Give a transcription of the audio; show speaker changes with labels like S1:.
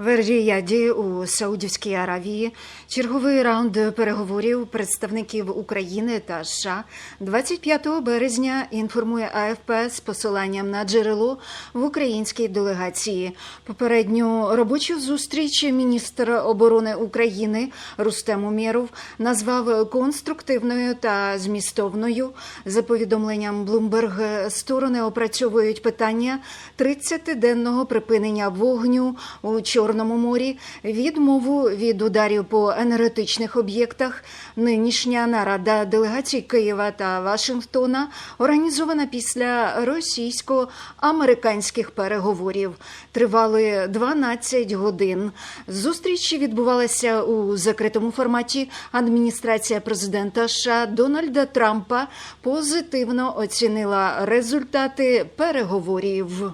S1: В Ріяді у Саудівській Аравії черговий раунд переговорів представників України та США 25 березня інформує АФП з посиланням на джерело в українській делегації. Попередню робочу зустріч міністр оборони України Рустем Умєров назвав конструктивною та змістовною. За повідомленням Bloomberg, сторони опрацьовують питання 30-денного припинення вогню у Чорному морі, відмову від ударів по енергетичних об'єктах. Нинішня нарада делегацій Києва та Вашингтона організована після російсько-американських переговорів. Тривали 12 годин. Зустріч відбувалася у закритому форматі. Адміністрація президента США Дональда Трампа позитивно оцінила результати переговорів.